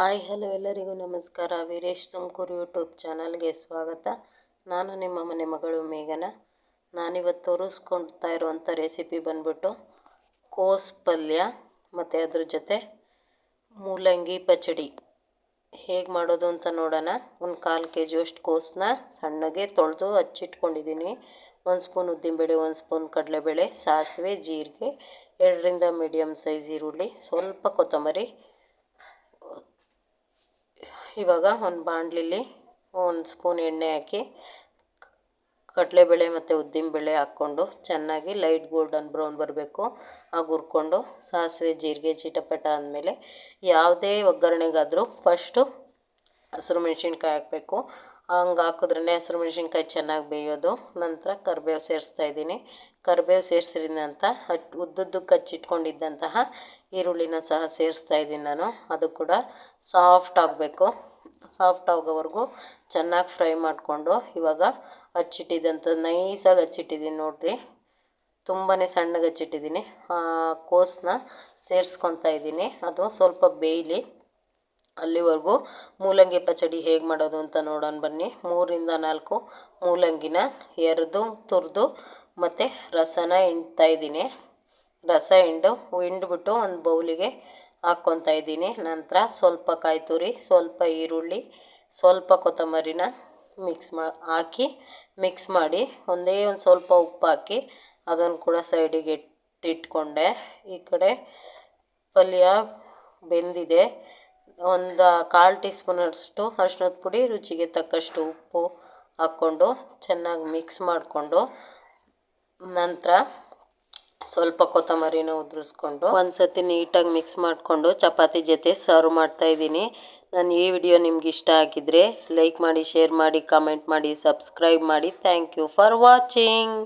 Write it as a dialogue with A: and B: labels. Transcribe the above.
A: Hi, hello ಎಲ್ಲರಿಗೂ ನಮಸ್ಕಾರ. Veeresh Tumakuru YouTube ಚಾನಲ್ಗೆ ಸ್ವಾಗತ. ನಾನು ನಿಮ್ಮ ಮನೆ ಮಗಳು ಮೇಘನ. ನಾನಿವತ್ತು ತೋರಿಸ್ಕೊಳ್ತಾ ಇರುವಂಥ ರೆಸಿಪಿ ಬಂದ್ಬಿಟ್ಟು ಕೋಸ್ ಪಲ್ಯ ಮತ್ತು ಅದ್ರ ಜೊತೆ ಮೂಲಂಗಿ ಪಚಡಿ. ಹೇಗೆ ಮಾಡೋದು ಅಂತ ನೋಡೋಣ. ಒಂದು ಕಾಲು ಕೆ ಜಿಯಷ್ಟು ಕೋಸನ್ನ ಸಣ್ಣಗೆ ತೊಳೆದು ಹಚ್ಚಿಟ್ಕೊಂಡಿದ್ದೀನಿ. ಒಂದು ಸ್ಪೂನ್ ಉದ್ದಿನಬೇಳೆ, ಒಂದು ಸ್ಪೂನ್ ಕಡಲೆಬೇಳೆ, ಸಾಸಿವೆ, ಜೀರಿಗೆ, ಎರಡರಿಂದ ಮೀಡಿಯಮ್ ಸೈಜ್ ಈರುಳ್ಳಿ, ಸ್ವಲ್ಪ ಕೊತ್ತಂಬರಿ ಇವಾಗ ಒಂದು ಬಾಣಲಿಲಿ ಒಂದು ಸ್ಪೂನ್ ಎಣ್ಣೆ ಹಾಕಿ ಕಡಲೆಬೇಳೆ ಮತ್ತು ಉದ್ದಿನಬೇಳೆ ಹಾಕ್ಕೊಂಡು ಚೆನ್ನಾಗಿ ಲೈಟ್ ಗೋಲ್ಡನ್ ಬ್ರೌನ್ ಬರಬೇಕು. ಹಾಗೆ ಹುರ್ಕೊಂಡು ಸಾಸಿವೆ, ಜೀರಿಗೆ, ಚಿಟಪಟ ಆದಮೇಲೆ ಯಾವುದೇ ಒಗ್ಗರಣೆಗಾದರೂ ಫಸ್ಟು ಹಸಿರು ಮೆಣಸಿನ್ಕಾಯಿ ಹಾಕಬೇಕು. ಹಂಗೆ ಹಾಕಿದ್ರೇ ಹಸಿರು ಮೆಣಸಿನ್ಕಾಯಿ ಚೆನ್ನಾಗಿ ಬೇಯೋದು. ನಂತರ ಕರಿಬೇವು ಸೇರಿಸ್ತಾ ಇದ್ದೀನಿ. ಕರಿಬೇವು ಸೇರಿಸಿದ ನಂತರ ಹಟ್ ಉದ್ದುದ್ದಕ್ಕೆ ಹಚ್ಚಿಟ್ಕೊಂಡಿದ್ದಂತಹ ಈರುಳ್ಳಿನ ಸಹ ಸೇರಿಸ್ತಾ ಇದ್ದೀನಿ ನಾನು. ಅದು ಕೂಡ ಸಾಫ್ಟ್ ಆಗಬೇಕು. ಸಾಫ್ಟ್ ಆಗೋವರೆಗೂ ಚೆನ್ನಾಗಿ ಫ್ರೈ ಮಾಡಿಕೊಂಡು ಇವಾಗ ಹಚ್ಚಿಟ್ಟಿದ್ದಂಥ ನೈಸಾಗಿ ಹಚ್ಚಿಟ್ಟಿದ್ದೀನಿ ನೋಡಿರಿ. ತುಂಬಾ ಸಣ್ಣಗೆ ಹಚ್ಚಿಟ್ಟಿದ್ದೀನಿ ಕೋಸನ್ನ ಸೇರಿಸ್ಕೊತಾ ಇದ್ದೀನಿ. ಅದು ಸ್ವಲ್ಪ ಬೇಯಲಿ. ಅಲ್ಲಿವರೆಗೂ ಮೂಲಂಗಿ ಪಚಡಿ ಹೇಗೆ ಮಾಡೋದು ಅಂತ ನೋಡೋಣ ಬನ್ನಿ. ಮೂರಿಂದ ನಾಲ್ಕು ಮೂಲಂಗಿನ ಎರೆದು, ತುರಿದು ಮತ್ತು ರಸನ ಹಿಂಡ್ತಾ ಇದ್ದೀನಿ. ರಸ ಹಿಂಡು, ಹಿಂಡ್ಬಿಟ್ಟು ಒಂದು ಬೌಲಿಗೆ ಹಾಕ್ಕೊತಾ ಇದ್ದೀನಿ. ನಂತರ ಸ್ವಲ್ಪ ಕಾಯಿ ತುರಿ ಸ್ವಲ್ಪ ಈರುಳ್ಳಿ, ಸ್ವಲ್ಪ ಕೊತ್ತಂಬರಿನ ಮಿಕ್ಸ್ ಮಾ, ಹಾಕಿ ಮಿಕ್ಸ್ ಮಾಡಿ ಒಂದೇ ಒಂದು ಸ್ವಲ್ಪ ಉಪ್ಪು ಹಾಕಿ ಅದನ್ನು ಕೂಡ ಸೈಡಿಗೆ ಇಟ್ಟಿಟ್ಕೊಂಡೆ. ಈ ಕಡೆ ಪಲ್ಯ ಬೆಂದಿದೆ. ಒಂದು ಕಾಲು ಟೀ ಸ್ಪೂನಷ್ಟು ಅರ್ಶಿನದ ಪುಡಿ, ರುಚಿಗೆ ತಕ್ಕಷ್ಟು ಉಪ್ಪು ಹಾಕ್ಕೊಂಡು ಚೆನ್ನಾಗಿ ಮಿಕ್ಸ್ ಮಾಡಿಕೊಂಡು ನಂತರ ಸ್ವಲ್ಪ ಕೊತ್ತಂಬರಿನ ಉದುರಿಸ್ಕೊಂಡು ಒಂದು ಸತಿ ನೀಟಾಗಿ ಮಿಕ್ಸ್ ಮಾಡಿಕೊಂಡು ಚಪಾತಿ ಜೊತೆ ಸರ್ವ್ ಮಾಡ್ತಾ ಇದ್ದೀನಿ. ನಾನು ಈ ವಿಡಿಯೋ ನಿಮ್ಗೆ ಇಷ್ಟ ಆಗಿದ್ರೆ ಲೈಕ್ ಮಾಡಿ ಶೇರ್ ಮಾಡಿ ಕಮೆಂಟ್ ಮಾಡಿ ಸಬ್ಸ್ಕ್ರೈಬ್ ಮಾಡಿ. Thank you for watching